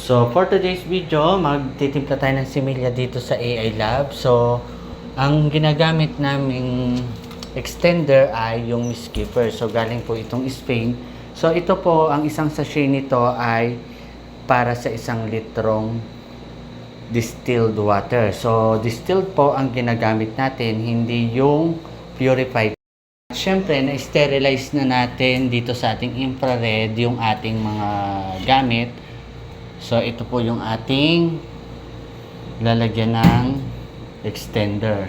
So, for today's video, magtitimpla tayo ng similya dito sa AI Lab. So, ang ginagamit naming extender ay yung Miss Keeper. So, galing po itong Spain. So, ito po, ang isang sachet nito ay para sa isang litrong distilled water. So, distilled po ang ginagamit natin, hindi yung purified. Siyempre, na-sterilize na natin dito sa ating infrared yung ating mga gamit. So, ito po yung ating lalagyan ng extender.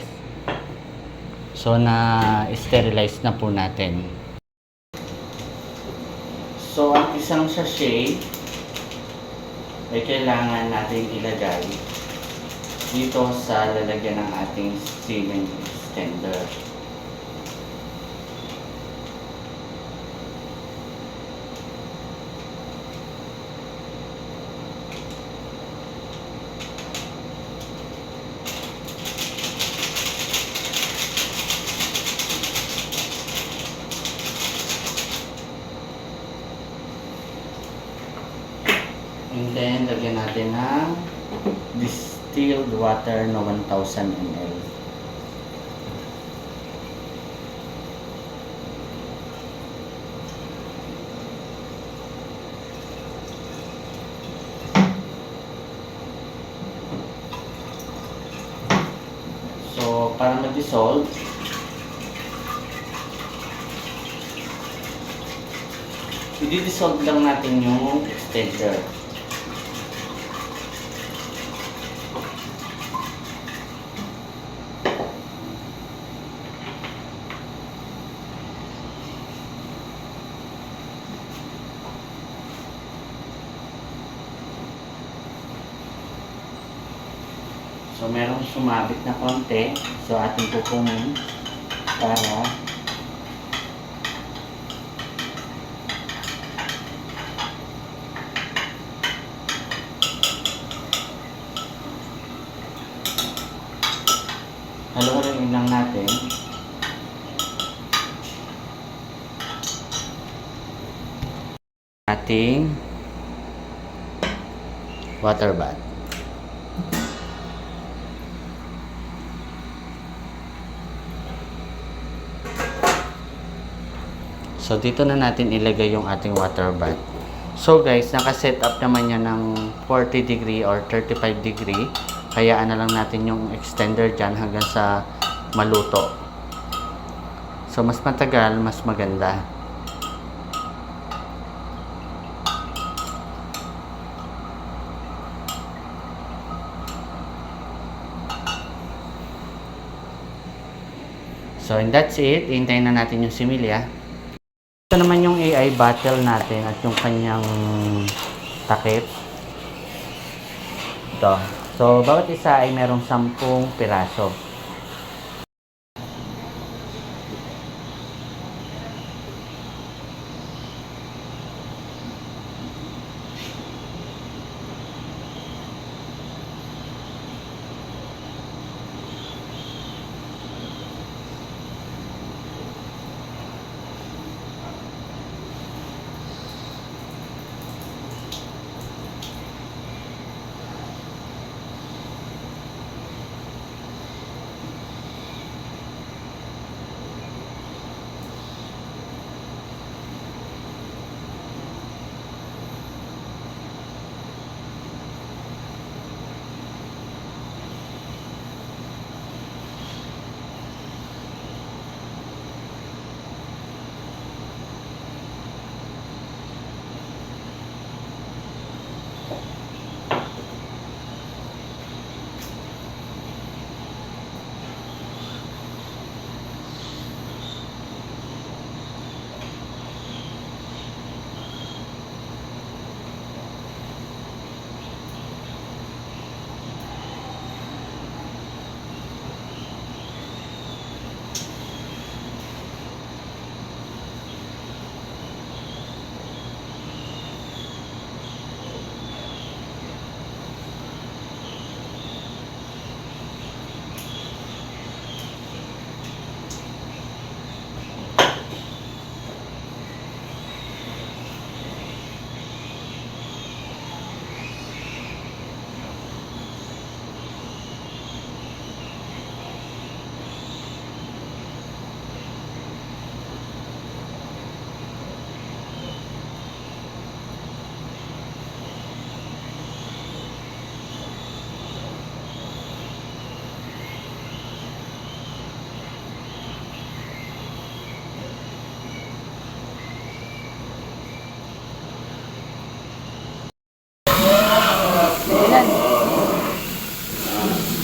So, na-sterilize na po natin. So, ang isang sachet ay kailangan natin ilagay dito sa lalagyan ng ating ceiling extender. And then, lagyan natin ng distilled water na 1,000 ml. So, para mag-dissolve, i-dissolve lang natin yung extender. So, merong sumabit na konti. So, ating kukunin para halo-haloin lang natin. Ating water bath. So, dito na natin ilagay yung ating water bath. So, guys, naka-set up naman yan ng 40 degree or 35 degree. Kaya na lang natin yung extender dyan hanggang sa maluto. So, mas matagal, mas maganda. So, and that's it. Hintayin na natin yung similya. Ito naman yung AI battle natin at yung kanyang takip. Ito. So, bawat isa ay merong 10 piraso.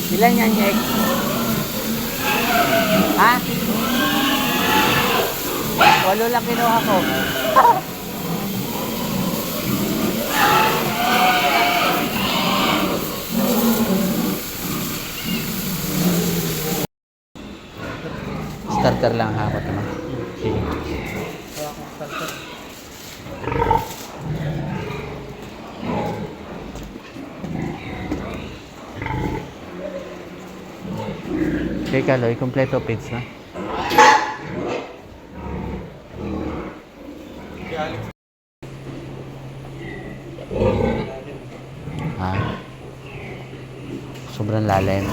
Ilan yan, Jack? Ha? Walo lang kinuha ko. Starter lang hakot naman. Sige. Okay, Kaloy, kompleto pits na. Ah. Sobrang lalim.